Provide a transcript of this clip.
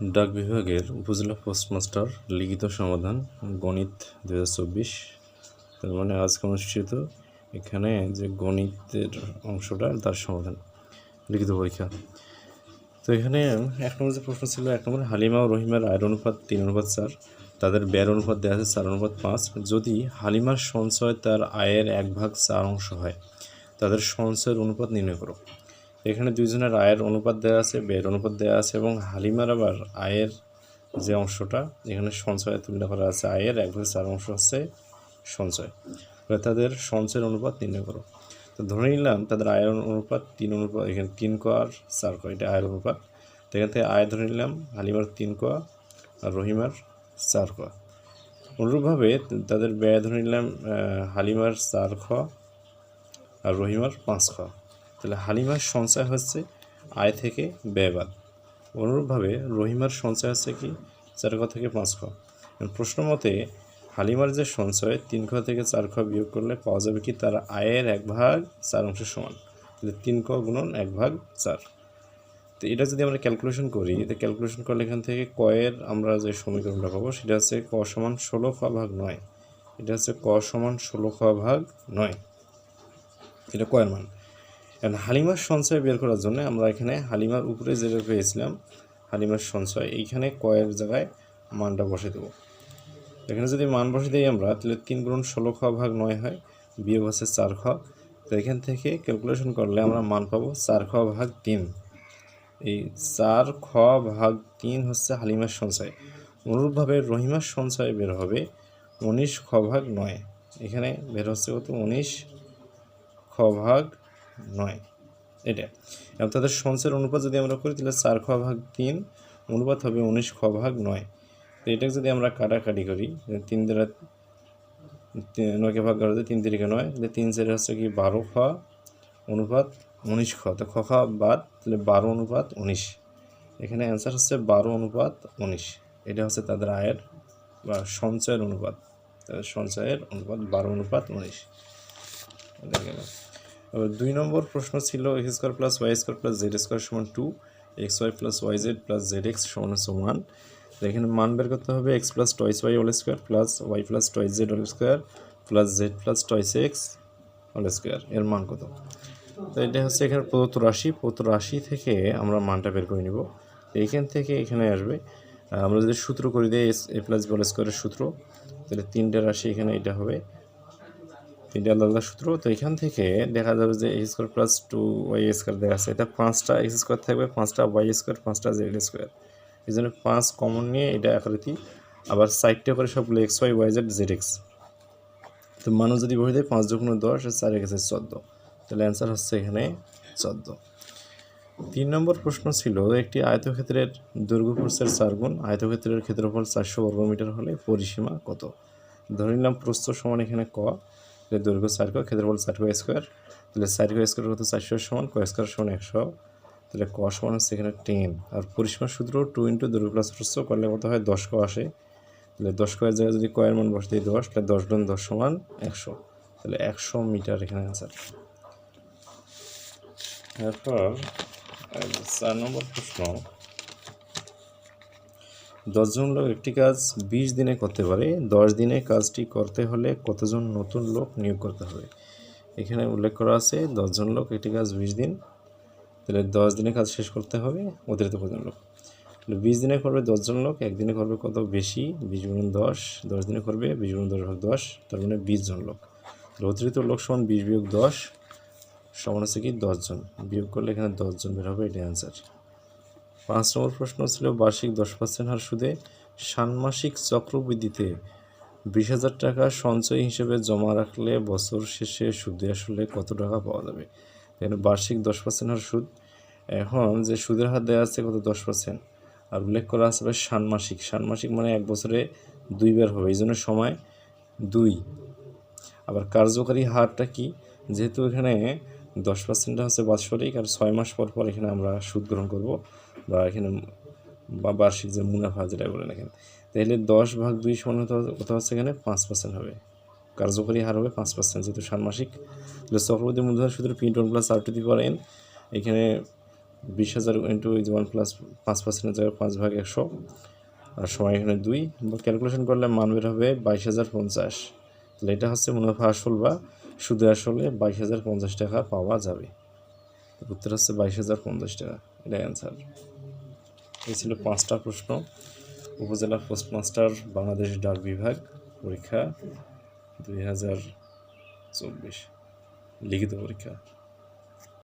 ডাক বিভাগের উপজেলা পোস্টমাস্টার লিখিত সমাধান গণিত দু হাজার চব্বিশ। তার মানে আজকে অনুষ্ঠিত এখানে যে গণিতের অংশটা, তার সমাধান লিখিত পরীক্ষা। তো এখানে এক নম্বর যে প্রশ্ন ছিল, এক নম্বর হালিমা ও রহিমার আয়ের অনুপাত তিন, অনুপাত চার। তাদের ব্যয়ের অনুপাত দেওয়া আছে চার, অনুপাত পাঁচ। যদি হালিমার সঞ্চয় তার আয়ের এক ভাগ চার অংশ হয়, তাদের সঞ্চয়ের অনুপাত নির্ণয় করো। এখানে দুইজনের আয়ের অনুপাত দেওয়া আছে, ব্যয়ের অনুপাত দেওয়া আছে এবং হালিমার আবার আয়ের যে অংশটা, এখানে সঞ্চয়ে তুলনা করা আছে। আয়ের এক ভাগ চার অংশ হচ্ছে সঞ্চয়। তাদের সঞ্চয়ের অনুপাত নির্ণয় করো। তো ধরে নিলাম তাদের আয়ের অনুপাত তিন অনুপাত, এখানে তিন ক আর চার ক, এটা আয়ের অনুপাত। তো এখান থেকে আয় ধরে নিলাম, হালিমার তিন ক আর রহিমার চার ক। অনুরূপভাবে তাদের ব্যয় ধরে নিলাম হালিমার চার খ আর রহিমার পাঁচ খ। তাহলে হালিমার সঞ্চয় হচ্ছে আয় থেকে ব্যয়বাদ। অনুরূপভাবে রহিমার সঞ্চয় হচ্ছে কি? চার খ থেকে পাঁচ খ প্রশ্ন মতে হালিমার যে সঞ্চয়, তিন খ থেকে চার খ বিয়োগ করলে পাওয়া যাবে কি? তার আয়ের এক ভাগ চার অংশ সমান। তাহলে তিন ক গুণন এক ভাগ চার। তো এটা যদি আমরা ক্যালকুলেশন করি, তো ক্যালকুলেশন করলে এখান থেকে কয়ের আমরা যে সমীকরণটা পাবো, সেটা হচ্ছে ক সমান ষোলো খ ভাগ নয়। এটা হচ্ছে ক সমান ষোলো খ ভাগ নয়। এটা কয়ের মান। এখন হালিমার সঞ্চয় বের করার জন্য আমরা এখানে হালিমার উপরে যেটা পেয়েছিলাম, হালিমার সঞ্চয়, এইখানে কয়ের জায়গায় মানটা বসে দেবো। এখানে যদি মান বসে দিই আমরা, তাহলে তিন গুণ ষোলো খ ভাগ নয় হয়, বিয়োগ হচ্ছে চার খ। তো এখান থেকে ক্যালকুলেশন করলে আমরা মান পাবো চার খ ভাগ তিন। এই চার খ ভাগ তিন হচ্ছে হালিমার সঞ্চয়। অনুরূপভাবে রহিমার সঞ্চয় বের হবে উনিশ খ ভাগ নয়। এখানে বের হচ্ছে কত? উনিশ খ ভাগ নয়। এটা। এবং তাদের সঞ্চয়ের অনুপাত যদি আমরা করি, তাহলে চার খ ভাগ তিন অনুপাত হবে উনিশ খ ভাগ নয়। তো এটাকে যদি আমরা কাটাকাটি করি তিন দ্বারা নয়কে ভাগ করা তিন তিরিকে নয়। তাহলে তিন চারে হচ্ছে কি? বারো খ অনুপাত উনিশ খ। তো খ খ বাদ, তাহলে বারো অনুপাত উনিশ। এখানে অ্যান্সার হচ্ছে বারো অনুপাত উনিশ। এটা হচ্ছে তাদের আয়ের বা সঞ্চয়ের অনুপাত। তাদের সঞ্চয়ের অনুপাত বারো অনুপাত উনিশ। দুই নম্বর প্রশ্ন ছিল X square plus Y square plus Z square সমান two X Y plus Y Z plus Z X সমান হচ্ছে ওয়ান এখানে মান বের করতে হবে X plus twice Y whole square plus Y plus twice Z whole square plus Z plus twice X whole square এর মান কত? তো এটা হচ্ছে এখানে প্রদত্ত রাশি প্রদত্ত রাশি থেকে আমরা মানটা বের করে নিব। তো এইখান থেকে এখানে আসবে আমরা যদি সূত্র করে দিই as A plus B whole স্কোয়ারের সূত্র, তাহলে তিনটে রাশি এখানে এটা হবে। তিনটে আলাদা আলাদা সূত্র তো এখান থেকে দেখা যাবে যে X square plus two Y square দেখা আছে, এটা পাঁচটা এক্স স্কোয়ার থাকবে, পাঁচটা ওয়াই স্কোয়ার পাঁচটা জেড স্কোয়ার এই জন্য পাঁচ কমন নিয়ে এটা আকারতি আবার সাইডটা করে সবগুলো X Y Y Z Z X তো মানুষ যদি বসে দেয় পাঁচ যখন দশ আর চার গেছে চোদ্দ। তাহলে অ্যান্সার হচ্ছে এখানে চোদ্দ। তিন নম্বর প্রশ্ন ছিল, একটি আয়তক্ষেত্রের দৈর্ঘ্য প্রস্থের চার গুণ, আয়তক্ষেত্রের ক্ষেত্রফল চারশো বর্গমিটার হলে পরিসীমা কত? ধরে নিলাম প্রস্থ সমান এখানে ক। তাহলে দৈর্ঘ্য চার ক ক্ষেত্রফল চার স্কোয়ার, তাহলে চার স্কোয়ার কত? চারশো সমান ক স্কোয়ার সমান একশো? তাহলে ক সমান হচ্ছে এখানে টেন। আর পরিসীমার সূত্র টু ইন্টু দৈর্ঘ্য প্লাস প্রস্থ করলে কত হয়? দশ ক আসে। তাহলে দশ কয়ের জায়গায় যদি কয়ের মান বসে দিই দশ, তাহলে দশ গুণ দশ সমান একশো। তাহলে একশো মিটার এখানে অ্যান্সার এরপর চার নম্বর প্রশ্ন। দশজন লোক একটি কাজ বিশ দিনে করতে পারে। দশ দিনে কাজটি করতে হলে কতজন নতুন লোক নিয়োগ করতে হবে? এখানে উল্লেখ করা আছে, দশজন লোক একটি কাজ বিশ দিন, তাহলে দশ দিনে কাজ শেষ করতে হবে অতিরিক্ত কজন লোক? বিশ দিনে করবে দশজন লোক, একদিনে করবে কত? বেশি, বিশ গুণ দশ দশ দিনে করবে বিশ গুণ দশ ভাগ দশ, তার মানে বিশ জন লোক। অতিরিক্ত লোক সমান বিশ বিয়োগ দশ, সমান হচ্ছে কি দশজন। বিয়োগ করলে এখানে দশজন বের হবে এটা অ্যান্সার পাঁচ নম্বর প্রশ্ন ছিল, বার্ষিক দশ পার্সেন্ট হার সুদে ষান্মাসিক চক্রবৃদ্ধিতে বিশ হাজার টাকা সঞ্চয় হিসেবে জমা রাখলে বছর শেষে সুদে আসলে কত টাকা পাওয়া যাবে? এখানে বার্ষিক দশ পার্সেন্ট হার সুদ, এখন যে সুদের হার দেওয়া আছে কত? দশ পার্সেন্ট। আর উল্লেখ করা আছে ষান্মাসিক। ষান্মাসিক মানে এক বছরে দুইবার হবে এই জন্য সময় দুই। আবার কার্যকারী হারটা কি? যেহেতু এখানে দশ পার্সেন্টটা হচ্ছে বাৎসরিক আর ছয় মাস পর পর এখানে আমরা সুদ গ্রহণ করব। বা এখানে বা বার্ষিক যে মুনাফা যেটা বলেন এখানে, তাহলে দশ ভাগ দুই সমান হতে হচ্ছে এখানে? পাঁচ পার্সেন্ট হবে। কার্যকরী হার হবে পাঁচ পার্সেন্ট যেহেতু ষান্মাসিক। চক্রবর্তী মূলধন সুদের P tone plus R to the power N এখানে বিশ হাজার ইন্টু ওয়ান প্লাস পাঁচ পার্সেন্টের জায়গায় পাঁচ ভাগ একশো, আর সময় এখানে দুই। বা ক্যালকুলেশন করলে মান বের হবে বাইশ হাজার পঞ্চাশ। তাহলে এটা হচ্ছে মুনাফা আসল বা সুদে আসলে বাইশ হাজার পঞ্চাশ টাকা পাওয়া যাবে। উত্তর হচ্ছে বাইশ হাজার পঞ্চাশ টাকা। এটাই অ্যান্সার এই ছিল পাঁচটা প্রশ্ন। উপজেলা পোস্টমাস্টার, বাংলাদেশ ডাক বিভাগ, পরীক্ষা দুই হাজার চব্বিশ, লিখিত পরীক্ষা।